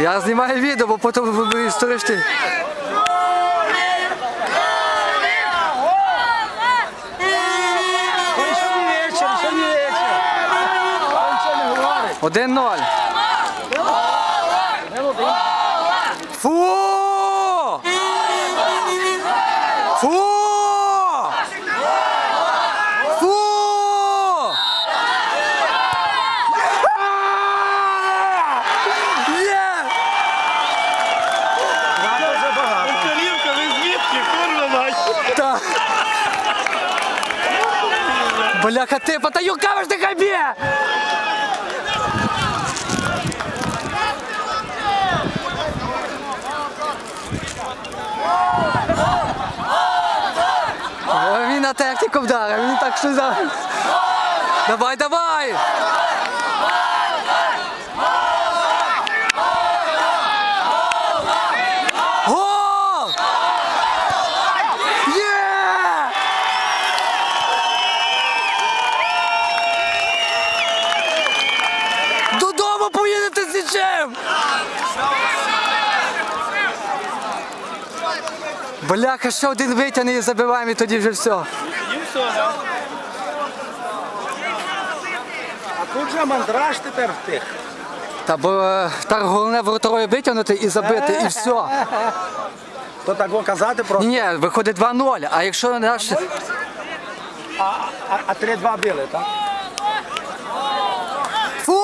Я знімаю відео, бо потім ви історичні. Ой, що не вечір, що не вечір. Ой, нічого не говорить. Один ноль. Фу! Фу! Фу! Є! Багато вже багато. Тарілка, ви звідки? Курва мать. Та. Бляха ти, потаю камеш ти хабі! Він на техніку вдарив, він так що за. Давай, давай! Бляха, ще один витягне і забиваємо, і тоді вже все. І все. А тут же мандраж тепер в тих. Та бо е, так головне воротарою витягнути і забити, і все. То так о казати просто. Ні, виходить 2-0, а якщо наш. А, а, а 3-2 били, так? Фу!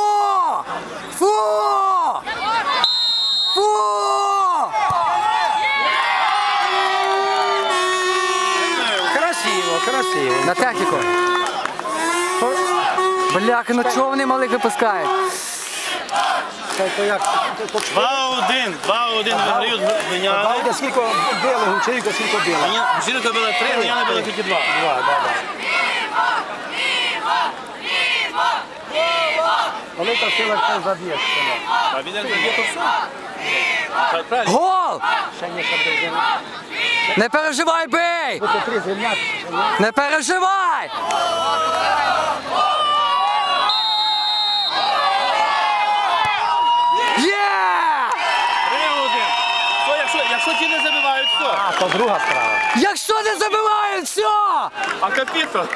Фу! Красиво. На техніку. Бляха, ну чого вони малих випускають? 2-1, 2-1 виграють Глиняни. Знаєте, скільки били, Гучейко, скільки били? Жінка била 3, Глиняни била тільки 2. Два, да, да. Коли то сила хто заб'є, А він як заб'є, то все. Гол! ще не Не переживай, бей! Не переживай! Є! Якщо, якщо ті не забивають, все. А то друга справа. Якщо не забивають, все! А капіто?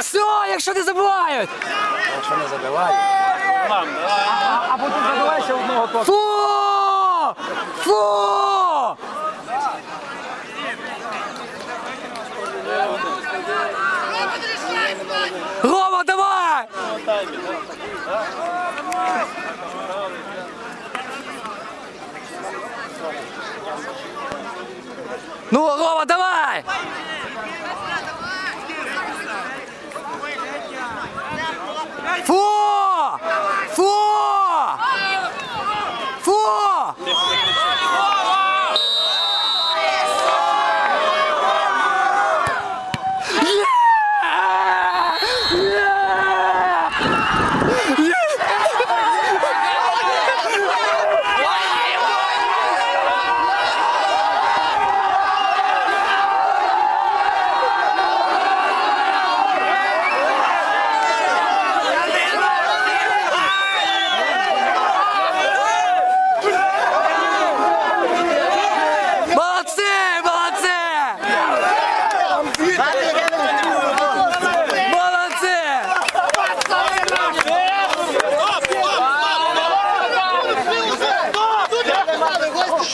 Все, якщо не забивають! Якщо не. Мам, давай. А потім забиваєш одного то. Фу! Фу! Давай! Ну, Рома, давай! Фу! Фу! Фу! Молодці! Молодці! Молодці!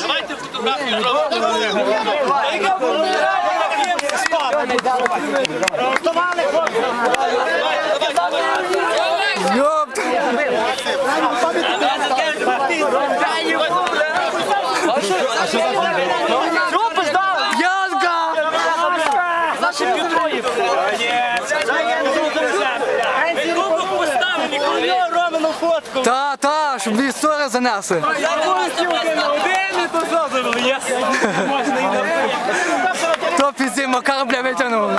Давайте фотографію зробимо. Ёпт! Янка! Робимо фотку. Та, та, щоб в історію занесли. Я пустів один і То пізді Макар, бля, витягнув.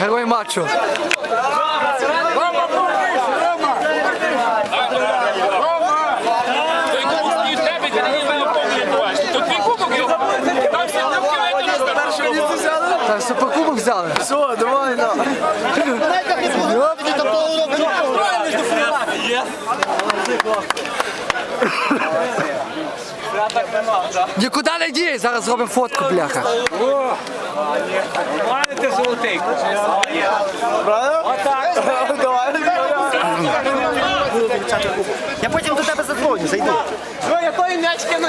Герой матчу. Та суперкубок взяли. Все, давай, на. Нікуди не дій, зараз зробимо фотку, бляха. Ти золотий. Я потім до тебе задзвоню, зайду. Що, я той м'яч кину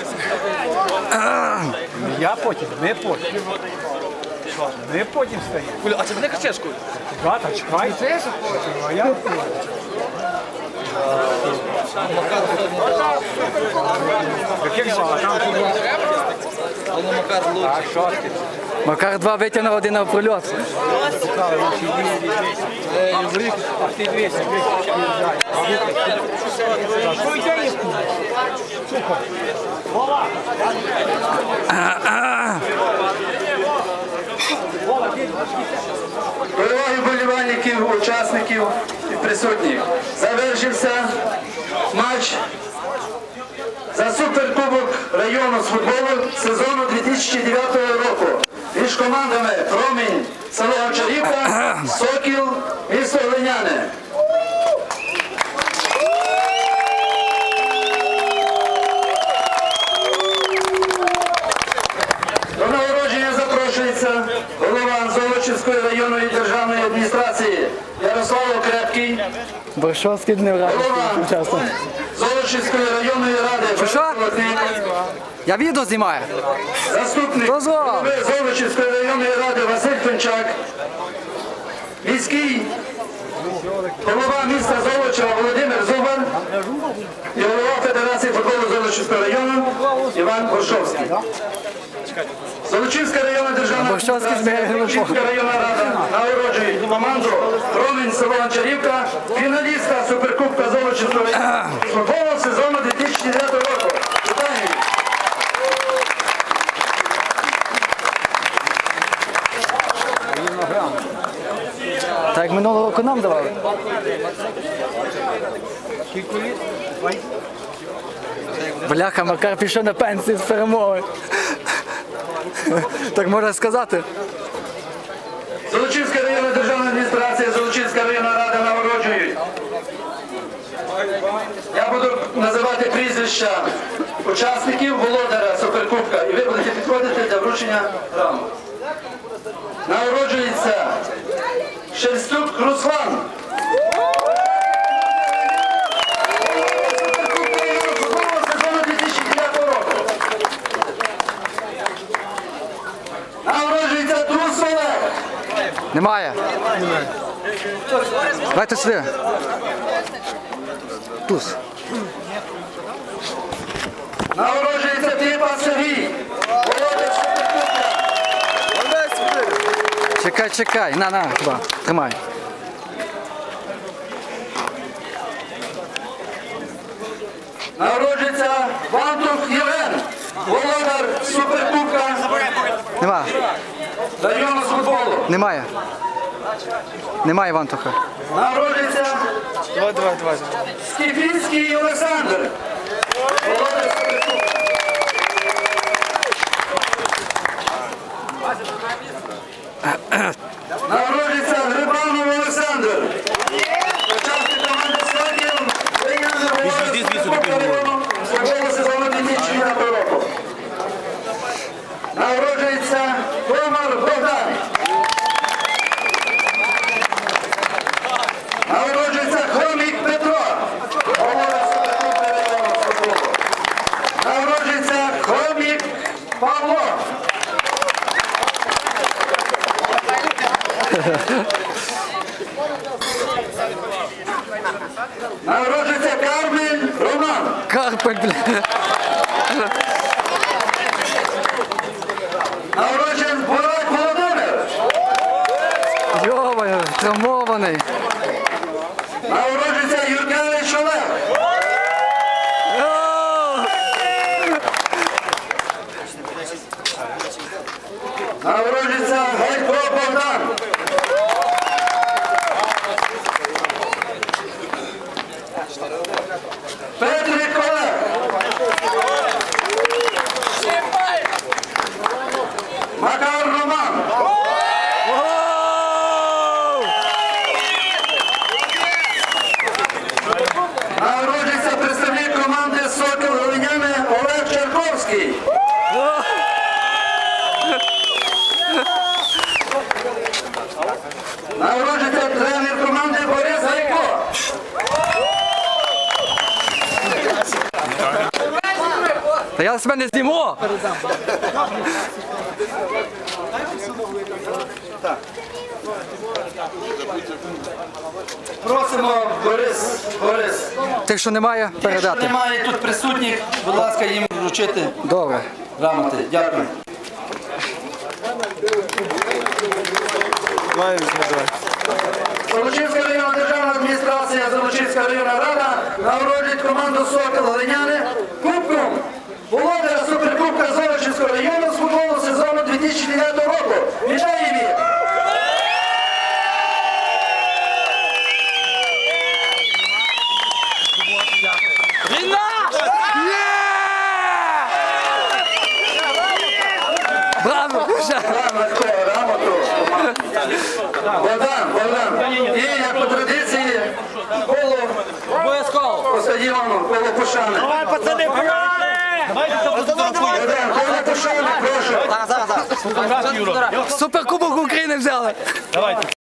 Я потім, не потім. Не потім стає. Коля, а це мене кричеш, Коля? Гата, чекай. А я Яких? Там А що ти? Макар два витягнув один на прольот. А ти 200, 200. Що йде? Переваги болівальників, учасників і присутніх. Завершився матч за суперкубок району з футболу сезону 2009 року між командами Промінь, село Гончарівка, Сокіл, місто Глиняне. До нагородження запрошується голова Золочівської районної державної адміністрації Ярослав Окрепкий, Боршовський не голова. Золочівської районної ради що? Я відео знімаю. заступник голови Золочівської районної ради Василь Тончак, міський голова міста Золочева Володимир Зубар і голова Федерації футболу Золочівського району Іван Боршовський. Золочівська районна державна адміністрація, районна рада нагороджує команду Промінь село Гончарівка, фіналістка Суперкубка Золочівського футболу сезону 2009 року. Так як минулого року нам давали. Бляха, Макар пішов на пенсію з перемоги. Так можна сказати. Золочівська районна державна адміністрація, Золочівська районна рада нагороджують. Я буду називати прізвища учасників володаря Суперкубка, і ви будете підходити для вручення рамок. Нагороджується Шерстюк Руслан. Суперкубка району футболу сезону 2009 року. Нагороджується Трус Олег. Немає. Давайте сюди. Туз. Нагороджується Піпа Сергій. Чекай, чекай. На, на, хіба. Тримай. Нагороджується Вантух Євген. Володар Суперкубка Нема. футболу. Немає. Немає Вантуха. Нагороджується Скіфінський Олександр. Суперкубка. Грибанов Олександр. Учасник команди Сокіл. Прийняли Візьміть, візьміть сюди, Кубка району з футболу сезону 2009 року. Нагороджується Комар Богдан. Carpenter. Та я себе не зніму. Просимо Борис, Борис. Тих, що немає, передати. немає тут присутніх, будь ласка, їм вручити Добре. грамоти. Дякую. Золочівська районна державна адміністрація, Золочівська районна рада нагороджують команду Сокіл Глиняни володаря Суперкубка Золочівського району з футболу сезону 2009 року. Вітаю! Браво! Грамоту. Богдан, Богдан. І як по традиції коло Обов'язково. по стадіону, коло пошани. Давай, пацани, Суперкубок України взяли. Давайте.